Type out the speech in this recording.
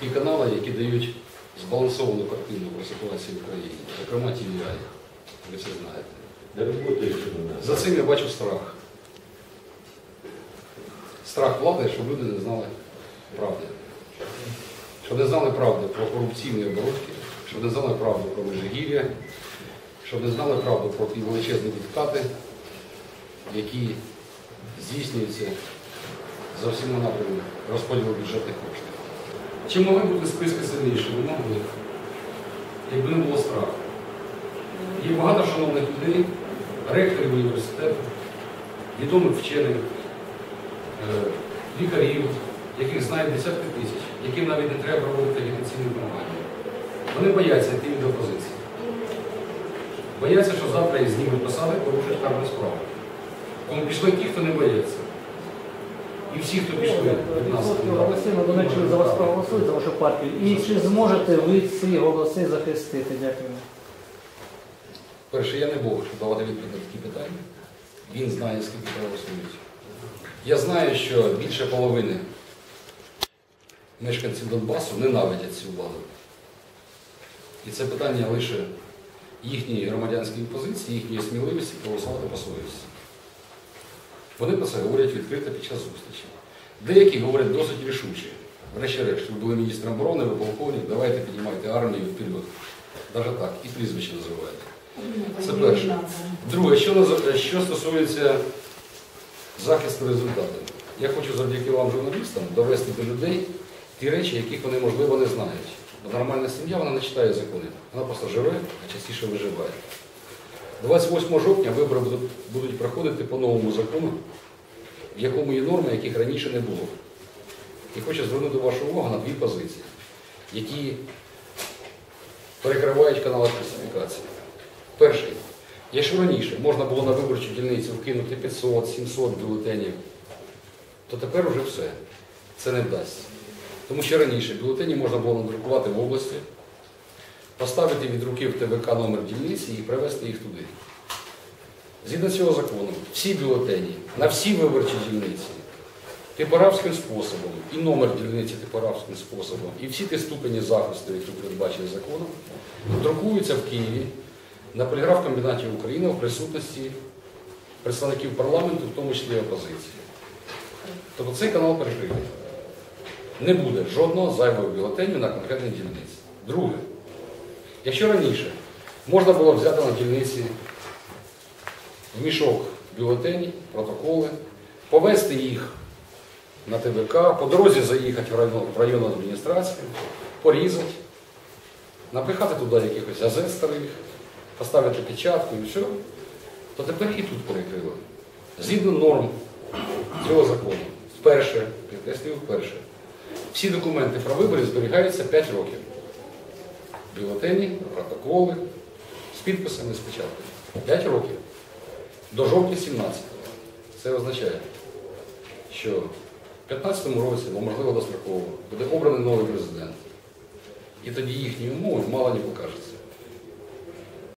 ті канали, які дають збалансовану картину про ситуацію в Україні, зокрема TVI. Ви це знаєте. За цим я бачу страх. Страх влади, щоб люди не знали правди. Щоб не знали правди про корупційні оборудки, щоб не знали правду про Межигір'я, щоб не знали правду про ті величезні диктати, які здійснюються за всіма напрямами розподілу бюджетних коштів. Чи могли бути списки сильнішими? Могли. Якби не було страху. Є багато шановних людей, ректорів університету, відомих вчених, е, лікарів, яких знають десятки тисяч, яким навіть не треба проводити агітаційну кампанію. Вони бояться йти від опозиції. Бояться, що завтра їх знімуть посади, порушать карну справу. Тому пішли ті, хто не боїться. І всі, хто пішли від нас. Донеччина за вас проголосують, за вашу партію. І чи зможете ви ці голоси захистити? Дякую. Перше, я не Бог, щоб давати відповідь на такі питання. Він знає, скільки правосуддя. Я знаю, що більше половини мешканців Донбасу ненавидять цю владу. І це питання лише їхньої громадянської позиції, їхньої сміливості проголосувати по совісті. Вони про це говорять відкрито під час зустрічі. Деякі говорять досить рішуче. Врешті-решт, ви були міністром оборони, ви полковник, давайте піднімайте армію вперед. Навіть так, і прізвище називаєте. Це перше. Друге, що, що стосується захисту результатів. Я хочу завдяки вам, журналістам, довести до людей ті речі, яких вони, можливо, не знають. Бо нормальна сім'я вона не читає закони. Вона просто живе, а частіше виживає. 28 жовтня вибори будуть, проходити по новому закону, в якому є норми, яких раніше не було. І хочу звернути вашу увагу на дві позиції, які перекривають канали класифікації. Перший. Якщо раніше можна було на виборчу дільницю вкинути 500-700 бюлетенів, то тепер уже все. Це не вдасться. Тому що раніше бюлетені можна було надрукувати в області, поставити від руки в ТВК номер дільниці і привезти їх туди. Згідно цього закону, всі бюлетені на всі виборчі дільниці типографським способом, і номер дільниці типографським способом, і всі ті ступені захисту, які передбачені законом, друкуються в Києві на поліграф-комбінаті України в присутності представників парламенту, в тому числі опозиції. Тобто цей канал перекритий. Не буде жодного зайвого бюлетеню на конкретній дільниці. Друге, якщо раніше можна було взяти на дільниці мішок бюлетені, протоколи, повезти їх на ТВК, по дорозі заїхати в район- в районну адміністрацію, порізати, напихати туди якихось газет старих, поставити печатку і все, то тепер і тут перекрили. Згідно норм цього закону, вперше, підкреслюю вперше, всі документи про вибори зберігаються 5 років. Бюлетені, протоколи з підписами, з печаткою. 5 років. До жовтня 17-го. Це означає, що в 2015 році, бо можливо достроково, буде обраний новий президент. І тоді їхні умови мало не покажуться.